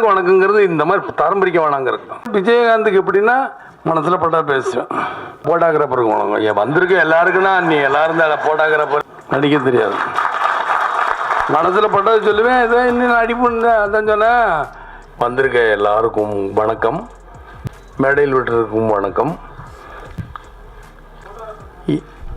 எல்லாருக்கும் வணக்கங்கிறது இந்த மாதிரி தரம் பிரிக்க வேணாங்கிறது. விஜயகாந்துக்கு எப்படின்னா மனசில் பட்டா பேசுவேன். போட்டோகிராஃபருக்கு வணக்கம். என் வந்திருக்க எல்லாருக்குன்னா நீ எல்லாரும் தான் போட்டோகிராஃபர் நடிக்க தெரியாது. மனசில் பட்டதை சொல்லுவேன் இதை இன்னும் அடிப்புன்னு அதான் சொன்னேன். வந்திருக்க எல்லாருக்கும் வணக்கம். மேடையில் விட்டுருக்கும் வணக்கம்.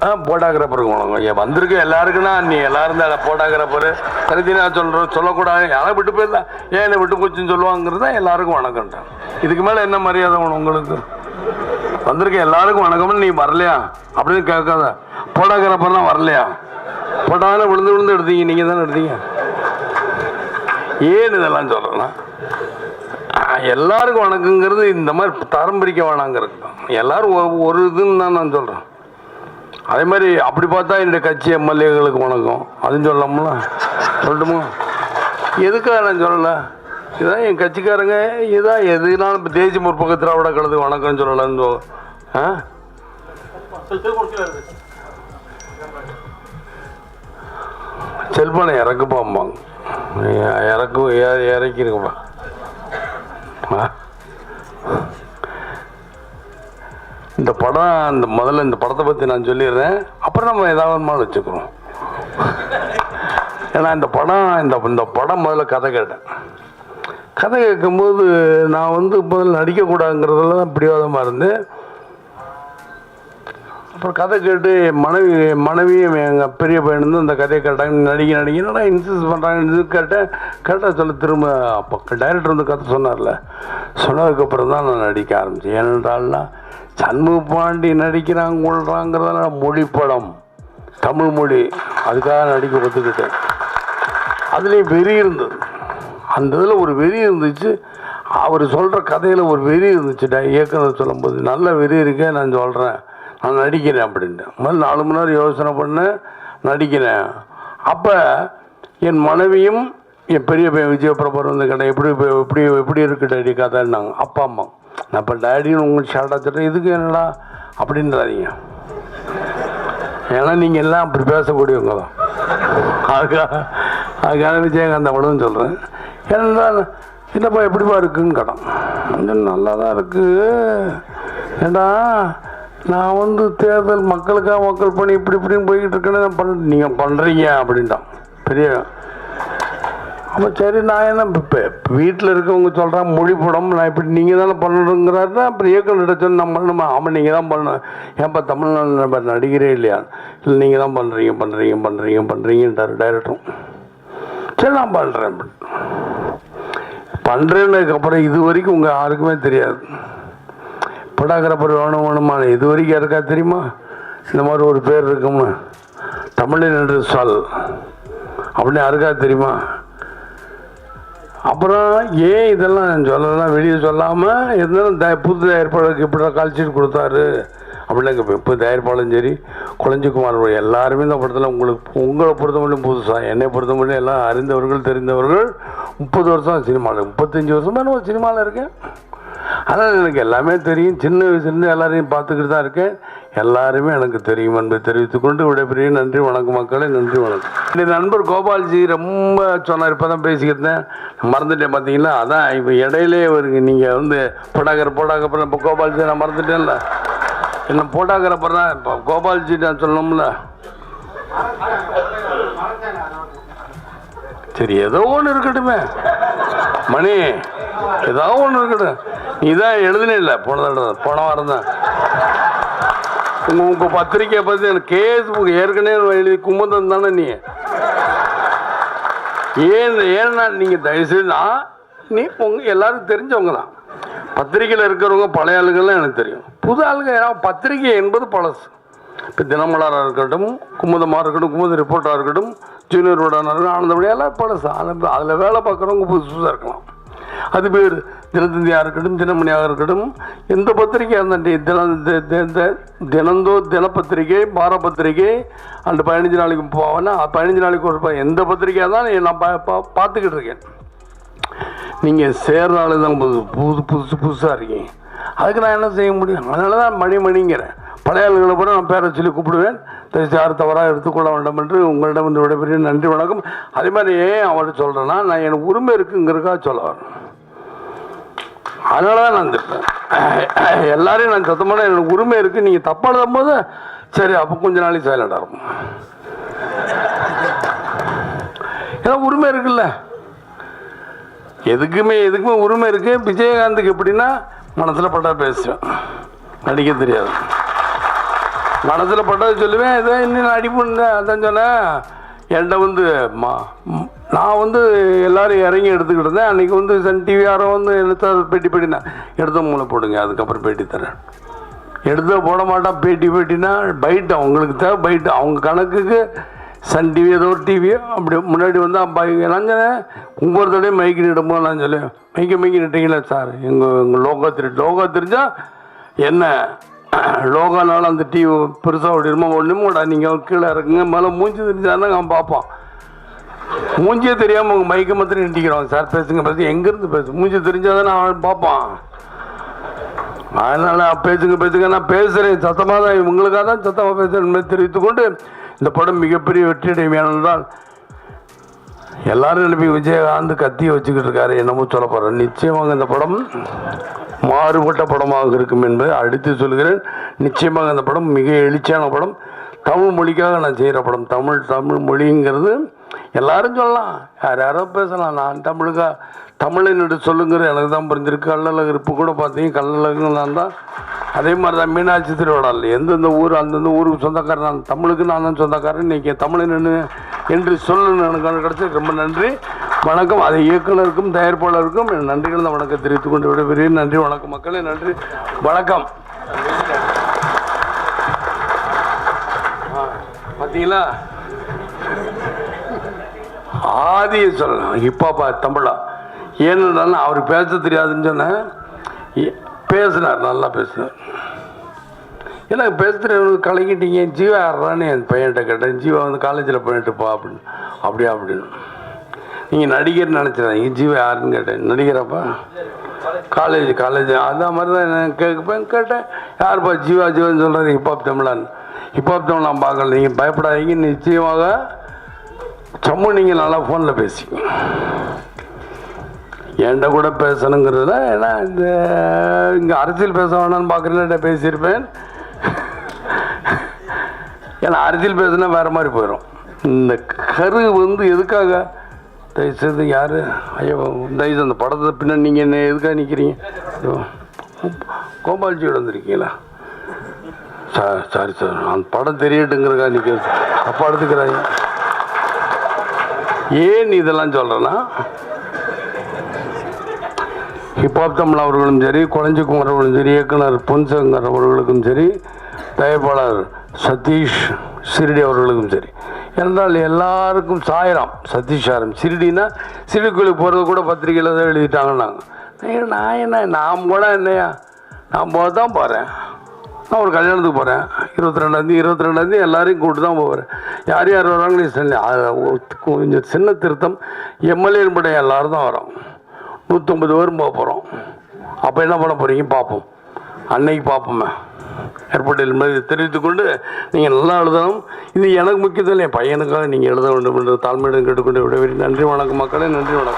ஆ போட்டோகிராஃபருக்கு வணக்கம் ஏன் வந்திருக்க எல்லாருக்குன்னா நீ எல்லாரும் தான் போட்டோகிராஃபரு கருதி நான் சொல்லக்கூடாது. யாரை விட்டு போயிடலாம் ஏன் என்னை விட்டு போச்சுன்னு சொல்லுவாங்கிறது தான் எல்லாருக்கும் வணக்கம்ட்டான் இதுக்கு மேலே என்ன மரியாதை வேணும் உங்களுக்கு? வந்திருக்க எல்லாருக்கும் வணக்கம்னு நீ வரலையா? அப்படின்னு கேட்காத. போட்டோகிராஃபர்லாம் வரலையா? போட்டாதானே விழுந்து விழுந்து எடுத்தீங்க. நீங்கள் தானே எடுத்தீங்க. ஏன் இதெல்லாம் சொல்கிறேன்னா எல்லாருக்கும் வணக்கங்கிறது இந்த மாதிரி தரம் பிரிக்க வேணாங்கிறது எல்லாரும் ஒரு இதுன்னு தான் நான் சொல்கிறேன் அதே மாதிரி அப்படி பார்த்தா என்னுடைய கட்சி எம்எல்ஏகளுக்கு வணக்கம். அதுவும் சொல்லலாம்ல? சொல்லட்டுமா? எதுக்காக நான் சொல்லலை? இதான் என் கட்சிக்காரங்க. இதான் எதுனாலும் இப்போ தேசிய முற்போக்கு திராவிட கழகத்துக்கு வணக்கம் சொல்லலாம்னு சொல் ஆ? செல்பனை இறக்குப்பாம்பாங்க இறக்கு இற- இறக்கிருக்குப்பா ஆ? இந்த படம் இந்த முதல்ல இந்த படத்தை பற்றி நான் சொல்லிடுறேன். அப்புறம் நம்ம ஏதாவது ஒரு வச்சுக்கிறோம். ஏன்னா இந்த படம் இந்த இந்த படம் முதல்ல கதை கேட்டேன். கதை கேட்கும்போது நான் வந்து முதல்ல நடிக்கக்கூடாதுங்கிறதுல தான் பிடிவாதமாக இருந்தேன். அப்புறம் கதை கேட்டு மனைவி மனைவியும் எங்கள் பெரிய பையன் வந்து அந்த கதையை கேட்டாங்க. நடிக்க நடிக்க என்னடா இன்சிஸ்ட் பண்ணுறாங்கன்னு கேட்டேன். கேட்டால் சொல்ல திரும்ப அப்போ டைரக்டர் வந்து கதை சொன்னார்ல. சொன்னதுக்கப்புறம் தான் நான் நடிக்க ஆரம்பித்தேன் ஏனென்றால்னா சண்முக பாண்டி நடிக்கிறாங்க கொள்றாங்கிறதால மொழி படம். தமிழ் மொழி. அதுக்காக நடிக்க ஒத்துக்கிட்டேன். அதுலேயும் வெறி இருந்தது. அந்த இதில் ஒரு வெறி இருந்துச்சு. அவர் சொல்கிற கதையில் ஒரு வெறி இருந்துச்சு. டா- இயக்குனர் சொல்லும்போது நல்ல வெறி இருக்கே நான் சொல்கிறேன் நான் நடிக்கிறேன் அப்படின்ட்டு. முதல் நாலு மணி நேரம் யோசனை பண்ணேன் நடிக்கிறேன். அப்போ என் மனைவியும் என் பெரிய பையன் விஜயபிரபர் வந்து கேட்டேன் எப்படி எப்படி எப்படி இருக்கு டேடி கதைன்னாங்க. அப்பா அம்மா நான் இப்போ டேடின்னு உங்களுக்கு ஷார்ட்டாக சொல்கிறேன் இதுக்கு என்னடா? அப்படின்றாதீங்க. ஏன்னா நீங்கள் எல்லாம் அப்படி பேசக்கூடியவங்க தான். அதுக்காக அதுக்காக விஜயகாந்த் அவ்வளோன்னு சொல்கிறேன் ஏன்னா என்னப்பா எப்படிப்பா இருக்குன்னு கடன் நல்லா தான் இருக்குது ஏண்டா நான் வந்து தேர்தல் மக்களுக்காக மக்கள் பணி இப்படி இப்படின்னு போய்கிட்டு இருக்கேன்னு நான் பண் நீங்கள் பண்ணுறீங்க அப்படின்ட்டான். பெரிய அப்போ சரி நான் என்ன இப்போ வீட்டில் இருக்கவங்க சொல்கிறேன் மொழி படம் நான் இப்படி நீங்கள் தானே பண்ணணுங்கிறாருன்னா அப்புறம் இயக்கம் சொன்ன நான் பண்ணணுமா? ஆமாம் நீங்கள் தான் பண்ணணும். ஏன்ப்பா தமிழ்நாடு நம்ம நடிகரே இல்லையா? இல்லை நீங்கள் தான் பண்ணுறீங்க பண்ணுறீங்க பண்ணுறீங்க பண்ணுறீங்கன்றார் டைரக்டரும் சரி நான் பண்ணுறேன் பண்ணுறேன்னதுக்கப்புறம் இது வரைக்கும் உங்கள் யாருக்குமே தெரியாது. படாகிரப்பர் வேணும் வேணுமான இது வரைக்கும் யாருக்கா தெரியுமா? இந்த மாதிரி ஒரு பேர் இருக்கும்னு. தமிழில் என்று சொல். அப்படின்னு யாருக்கா தெரியுமா? அப்புறம் ஏன் இதெல்லாம் சொல்லலாம் வெளியே சொல்லாமல் இருந்தாலும் த புது தயாரிப்பாளருக்கு இப்படி கால்ஷீட் கொடுத்தாரு. அப்படின்னு இப்போ தயாரிப்பாளரும் சரி குழஞ்சிக்குமார் எல்லாருமே இந்த படத்தில் உங்களுக்கு உங்களை பொறுத்தமட்டும் புதுசாக என்னை பொறுத்தமட்டும் எல்லாம் அறிந்தவர்கள் தெரிந்தவர்கள். முப்பது வருஷம் சினிமாவில் முப்பத்தஞ்சு வருஷமாக நான் சினிமாவில் இருக்கேன். ஆனால் எனக்கு எல்லாமே தெரியும். சின்ன வயசுலேருந்து எல்லாரையும் பார்த்துக்கிட்டு தான் இருக்கேன். எல்லாருமே எனக்கு தெரியும் என்பதை தெரிவித்துக் கொண்டு விடைபெரிய நன்றி வணக்கம் மக்களே. நன்றி வணக்கம். இந்த நண்பர் கோபால்ஜி ரொம்ப சொன்னார். இப்போ தான் பேசிக்கிட்டேன் மறந்துட்டேன் பார்த்தீங்களா? அதான் இப்போ இடையிலே வருங்க நீங்கள் வந்து போட்டாக்கிற போட்டாக்கப்புறம் இப்போ கோபால்ஜி நான் மறந்துட்டேன்ல. என்ன போட்டாக்கிறப்பறம் தான் இப்போ கோபால்ஜி நான் சொல்லணும்ல. சரி ஏதோ ஒன்று இருக்கட்டுமே. மணி ஏதோ ஒன்று இருக்கட்டும். இதான் எழுதுனில்ல இல்லை. போன தடவை போன வாரம் தான். உங்கள் பத்திரிக்கையை பற்றி எனக்கு கேஸ் ஏற்கனவே எழுதி கும்பந்தம் தானே நீ? ஏன் ஏன்னா நீங்கள் தயவுசெய்து நீ உங்க எல்லாரும் தெரிஞ்சவங்க தான். பத்திரிக்கையில் இருக்கிறவங்க பழைய ஆளுங்கள்லாம் எனக்கு தெரியும். புது ஆளுங்க ஏன்னா பத்திரிகை என்பது பழசு. இப்போ தினமலராக இருக்கட்டும் குமுதமாக இருக்கட்டும் குமுத ரிப்போர்ட்டாக இருக்கட்டும் ஜூனியர் ரோடாக இருக்கட்டும் ஆனந்தபடி எல்லாம் பழசு. அதில் வேலை பார்க்குறவங்க புதுசு புதுசாக இருக்கலாம். அது பேர் தினத்தந்தியாக இருக்கட்டும் தினமணியாக இருக்கட்டும் எந்த பத்திரிகையாக இருந்தால் தின தி- தினந்தோ தினப்பத்திரிகை வார பத்திரிகை அந்த பதினஞ்சு நாளைக்கு போவேன்னா பதினஞ்சு நாளைக்கு ஒரு எந்த பத்திரிக்கையாக தான் நான் பா பா- பார்த்துக்கிட்டு இருக்கேன். நீங்கள் சேர்ற ஆளு தான் புது புது புதுசு புதுசாக இருக்கீங்க. அதுக்கு நான் என்ன செய்ய முடியும்? அதனால தான் மணி மணிங்கிறேன் பழைய ஆளுகளை கூட நான் பேரை சொல்லி கூப்பிடுவேன். யார் தவறாக எடுத்துக்கொள்ள வேண்டாம் என்று உங்களிடம் வந்து விடைபெரிய நன்றி வணக்கம். அதே மாதிரி ஏன் அவர்கிட்ட சொல்கிறேன்னா நான் எனக்கு உரிமை இருக்குங்கிறக்காக சொல்ல வரேன். அதனால தான் நான் திட்டேன் எல்லாரையும் நான் சத்தமான எனக்கு உரிமை இருக்குது நீங்கள் தப்பாக எழுதும் போது சரி அப்போ கொஞ்ச நாளைக்கு சைலண்டாக இருக்கும். ஏன்னா உரிமை இருக்குல்ல. எதுக்குமே எதுக்குமே உரிமை இருக்கு. விஜயகாந்துக்கு எப்படின்னா மனசில் பட்டா பேசுவேன். நடிக்க தெரியாது. மனசில் பட்டதை சொல்லுவேன். இதை இன்னும் அடிப்புன்னு அதான் சொன்னேன். என்கிட்ட வந்து மா நான் வந்து எல்லாரும் இறங்கி எடுத்துக்கிட்டு இருந்தேன். அன்றைக்கி வந்து சன் டிவி யாரோ வந்து எடுத்தால் அதை பேட்டி பேட்டினா எடுத்த மூளை போடுங்க அதுக்கப்புறம் பேட்டி தரேன். எடுத்து போட மாட்டான் பேட்டி பேட்டினா பைட் அவங்களுக்கு தேவை பைட் அவங்க கணக்குக்கு சன் டிவி ஏதோ ஒரு டிவியோ அப்படி முன்னாடி வந்து அப்பா நான் சொன்னேன் ஒவ்வொரு தடையும் மைக்கு நிடுமோ நான் சொல்லுவேன் மைக்க மைக்கு நிட்டீங்களா சார் எங்கள் எங்கள் லோகா திரு லோகா தெரிஞ்சால் என்ன? லோகானால அந்த டிவி பெருசாக ஓடிடுமா ஒன்றுமோடா நீங்கள் கீழே இறக்குங்க மேலே மூஞ்சி தெரிஞ்சாருன்னா அவன் பார்ப்பான். மூஞ்சியே தெரியாமல் உங்கள் மைக்கை மாத்திரம் நிட்டிக்கிறோம் சார் பேசுங்க பேசுங்க. எங்கேருந்து பேசு? மூஞ்சி தெரிஞ்சால் நான் அவன் பார்ப்பான். அதனால் பேசுங்க பேசுங்க. நான் பேசுகிறேன் சத்தமாக தான் இவங்களுக்காக தான் சத்தமாக பேசுகிறேன் தெரிவித்துக்கொண்டு இந்த படம் மிகப்பெரிய வெற்றி எல்லாரும் எழுப்பி விஜயகாந்த் கத்தியை வச்சுக்கிட்டு இருக்காரு. என்னமோ சொல்ல போகிறேன் நிச்சயமாக இந்த படம் மாறுபட்ட படமாக இருக்கும் என்பதை அடுத்து சொல்கிறேன். நிச்சயமாக இந்த படம் மிக எழுச்சியான படம். தமிழ் மொழிக்காக நான் செய்கிற படம். தமிழ் தமிழ் மொழிங்கிறது எல்லாரும் சொல்லலாம். யார் யாரோ பேசலாம். நான் தமிழுக்கா தமிழன் என்று சொல்லுங்கிற எனக்கு தான் புரிஞ்சிருக்கு. கல்லழகர் இப்போ கூட பார்த்தீங்க. கல்லழகு நான் தான். அதே மாதிரி தான் மீனாட்சி திருவிழாவில். எந்தெந்த ஊர் அந்தந்த ஊருக்கு சொந்தக்காரன் நான் தமிழுக்கு நான் தான் சொந்தக்காரன். இன்னைக்கு தமிழன் என்று சொல்ல எனக்கு கிடைச்சது ரொம்ப நன்றி. வணக்கம். அதை இயக்குனருக்கும் தயாரிப்பாளருக்கும் என் நன்றிகள் தான் வணக்கம் தெரிவித்துக் கொண்டு விடுகிறேன் நன்றி வணக்கம் மக்களே. நன்றி. வணக்கம். பார்த்தீங்களா ஆதியை சொல்லலாம் ஹிப்பாப்பா தமிழா. ஏன்னு அவர் பேச தெரியாதுன்னு சொன்னேன். ஏ- பேசினார் நல்லா பேசினார். இல்லை பேசுகிறேன் தெரியாது கலக்கிட்டீங்க ஜீவா யாரான்னு என் பையன்கிட்ட கேட்டேன். ஜீவா வந்து காலேஜில் போயிட்டுப்பா அப்படின்னு. அப்படியா அப்படின்னு. நீங்கள் நடிகர் நினச்சிடாதீங்க. ஜீவா யாருன்னு கேட்டேன். நடிகராப்பா? காலேஜ் காலேஜ் அந்த மாதிரி தான் நான் கேட்பேன் கேட்டேன். யாருப்பா ஜீவா ஜீவான்னு சொல்கிறாரு ஹிப்ஹாப் தமிழான்னு ஹிப்ஹாப் தமிழன் பார்க்கல. நீங்கள் பயப்படாதீங்க. நிச்சயமாக சம்மு நீங்கள் நல்லா ஃபோனில் பேசிக்கோங்க என்கிட்ட கூட பேசணுங்கிறதுல ஏன்னா இந்த இங்கே அரசியல் பேச வேணாம்னு பார்க்குறேன்ட்ட பேசியிருப்பேன். ஏன்னா அரசியல் பேசுனா வேறு மாதிரி போயிடும் இந்த கரு வந்து எதுக்காக? தயவுசெய்து யார்? ஐயோ தயவுசெய்து அந்த படத்தை பின்னாடி நீங்கள் என்ன எதுக்காக நிற்கிறீங்க கோபால்ஜியோட வந்திருக்கீங்களா? சார் சாரி சார் அந்த படம் தெரியட்டுங்கிறக்கா நிற்கிறது அப்போ எடுத்துக்கிறாங்க. ஏன் இதெல்லாம் சொல்கிறேன்னா ஹிப்ஹாப் தமிழ் அவர்களும் சரி குழஞ்சிக்குமார் அவர்களும் சரி இயக்குனர் பொன்சங்கர் அவர்களுக்கும் சரி தயாரிப்பாளர் சதீஷ் சிறிடி அவர்களுக்கும் சரி. என்றால் எல்லாருக்கும் சாயிரம் சதீஷ் சாரம் சிரிடினா சிறுகுழுக்கு போகிறது கூட பத்திரிக்கையில் தான் எழுதிட்டாங்கன்னாங்க. நான் என்ன நாம் கூட என்னையா? நான் போக தான் போகிறேன் நான் ஒரு கல்யாணத்துக்கு போகிறேன் இருபத்தி ரெண்டாந்தேதி இருபத்தி ரெண்டாந்தேதி எல்லாரையும் கூப்பிட்டு தான் போகிறேன் யார் யார் வராங்கன்னு சொல்லி. கொஞ்சம் சின்ன திருத்தம். எம்எல்ஏ எல்லோரும் தான் வரோம். நூற்றம்பது பேரும் போக போகிறோம் அப்போ என்ன பண்ண போகிறீங்க பார்ப்போம். அன்னைக்கு பார்ப்போமே. ஏற்பட்டு என்பதை தெரிவித்துக்கொண்டு நீங்கள் நல்லா எழுதணும். இது எனக்கு முக்கியத்துவம் என் பையனுக்காக நீங்கள் எழுத வேண்டும் என்று தாழ்மையிடம் கேட்டுக்கொண்டு விடவில்லை நன்றி வணக்கம் மக்களே. நன்றி வணக்கம்.